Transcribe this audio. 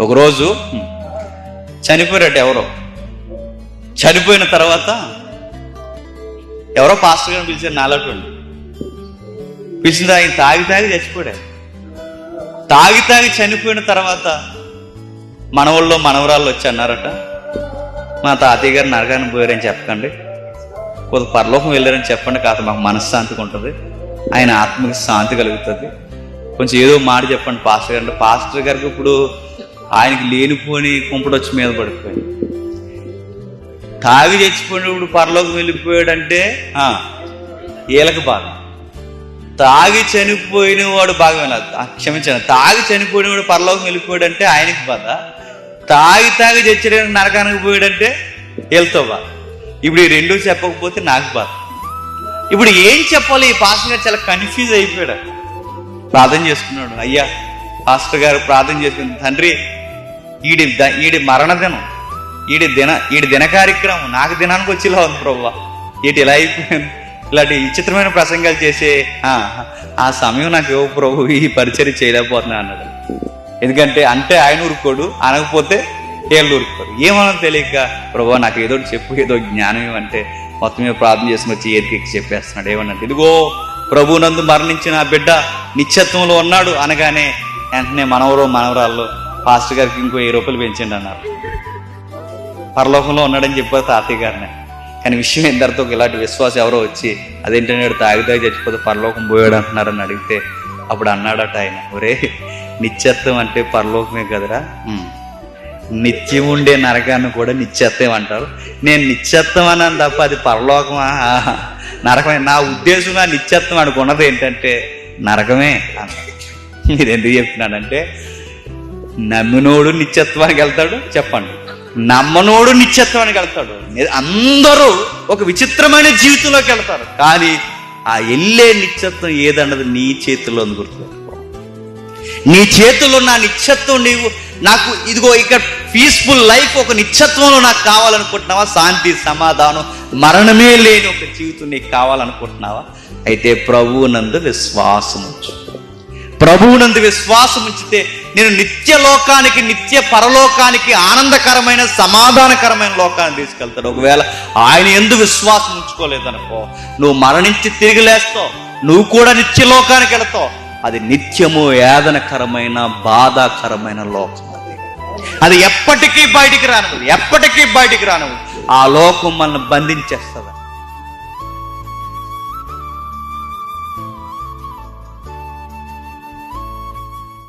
ఒకరోజు చనిపోయారట ఎవరో. చనిపోయిన తర్వాత ఎవరో పాస్టర్ గారిని పిలిచారు నాలటువంటి పిలిచిన ఆయన తాగి తాగి చచ్చిపోయాడు. తాగి తాగి చనిపోయిన తర్వాత మనవాళ్ళు మనవరాళ్ళు వచ్చి అన్నారట మా తాతయ్య గారు నరకానికి పోయారని చెప్పకండి. కొద్ది పరలోకం వెళ్ళారని చెప్పండి కాదు మాకు మనశ్శాంతిగా ఉంటుంది. ఆయన ఆత్మకి శాంతి కలుగుతుంది. కొంచెం ఏదో మాట చెప్పండి పాస్టర్ గారు పాస్టర్ గారికి ఇప్పుడు ఆయనకి లేనిపోని కుంపటి వచ్చి మీద పడిపోయింది తాగి చచ్చిపోయినప్పుడు పరలోకం వెళ్ళిపోయాడంటే ఆ, వీళ్ళకి బాధ. తాగి చనిపోయిన వాడు భాగమే క్షమించాను తాగి చనిపోయిన వాడు పరలోకం వెళ్ళిపోయాడంటే ఆయనకి బాధ. తాగి తాగి చచ్చిన నరకానికి పోయాడంటే వీళ్ళతో బాధ. ఇప్పుడు ఈ రెండు చెప్పకపోతే నాకు బాధ. ఇప్పుడు ఏం చెప్పాలి ఈ పాస్టర్ గారు చాలా కన్ఫ్యూజ్ అయిపోయాడు. ప్రార్థన చేసుకున్నాడు అయ్యా పాస్టర్ గారు ప్రార్థన చేసుకుని తండ్రి ఈడి ద- ఈడి మరణదినం ఈడి దిన ఈడి దిన కార్యక్రమం నాకు దినానికి వచ్చేలా ఉంది ప్రభు ఈటి ఇలా అయిపోయింది. ఇలాంటి విచిత్రమైన ప్రసంగాలు చేసే ఆ, ఆ సమయం నాకు ఇవ్వ ప్రభు ఈ పరిచయం చేయలేకపోతున్నా అన్నాడు ఎందుకంటే అంటే ఆయన ఊరుకోడు అనకపోతే వీళ్ళు ఊరుకోరు. ఏమన్నా తెలియక ప్రభు నాకు ఏదో ఒకటి చెప్పు ఏదో జ్ఞానం ఏమంటే మొత్తం మీద ప్రార్థన చేసుకుని వచ్చి ఏదికి చెప్పేస్తున్నాడు. ఏమన్నట్టు ఇదిగో ప్రభు నందు మరణించిన ఆ బిడ్డ నిత్యత్వంలో ఉన్నాడు. అనగానే వెంటనే మనవరో మనవరాల్లో పాస్టర్ గారికి ఇంకో వెయ్యి రూపాయలు పెంచండి అన్నారు. పరలోకంలో ఉన్నాడని చెప్పారు తాతయ్య గారిని. కానీ విషయం ఎందరితో ఇలాంటి విశ్వాసం ఎవరో వచ్చి అదేంటంటే తాగితే తాగి తాగి చచ్చిపోతే పరలోకం పోయాడు అంటున్నారని అడిగితే అప్పుడు అన్నాడట ఆయన ఒరే నిత్యత్వం అంటే పరలోకమే కదరా? నిత్యం ఉండే నరకాన్ని కూడా నిత్యత్వం అంటారు. నేను నిత్యత్వం అన్నాను తప్ప అది పరలోకమా? నరకమే. నా ఉద్దేశం ఆ నిత్యత్వం అనుకున్నది ఏంటంటే నరకమే అన్నాడు. ఇది ఎందుకు చెప్తున్నానంటే నమ్మినోడు నిత్యత్వానికి వెళ్తాడు చెప్పండి. నమ్మనోడు నిత్యత్వానికి వెళ్తాడు. అందరూ ఒక విచిత్రమైన జీవితంలోకి వెళ్తారు. కానీ ఆ వెళ్ళే నిత్యత్వం ఏదన్నది నీ చేతిలో ఉంది నీ చేతుల్లో నా నిత్యత్వం నీవు నాకు ఇదిగో ఇక్కడ పీస్ఫుల్ లైఫ్ ఒక నిత్యత్వంలో నాకు కావాలనుకుంటున్నావా? శాంతి సమాధానం మరణమే లేని ఒక జీవితం నీకు కావాలనుకుంటున్నావా? అయితే ప్రభువు నందు విశ్వాసం ఉంచు. ప్రభువునందు విశ్వాసం ఉంచితే నేను నిత్య లోకానికి నిత్య పరలోకానికి ఆనందకరమైన సమాధానకరమైన లోకాన్ని తీసుకెళ్తాడు. ఒకవేళ ఆయన ఎందు విశ్వాసం ఉంచుకోలేదనుకో నువ్వు మరణించి తిరిగి లేస్తావు. నువ్వు కూడా నిత్య లోకానికి వెళతావు. అది నిత్యము వేదనకరమైన బాధాకరమైన లోకం అది. అది ఎప్పటికీ బయటికి రానవు ఎప్పటికీ బయటికి రానవు ఆ లోకం మనల్ని బంధించేస్తుంది.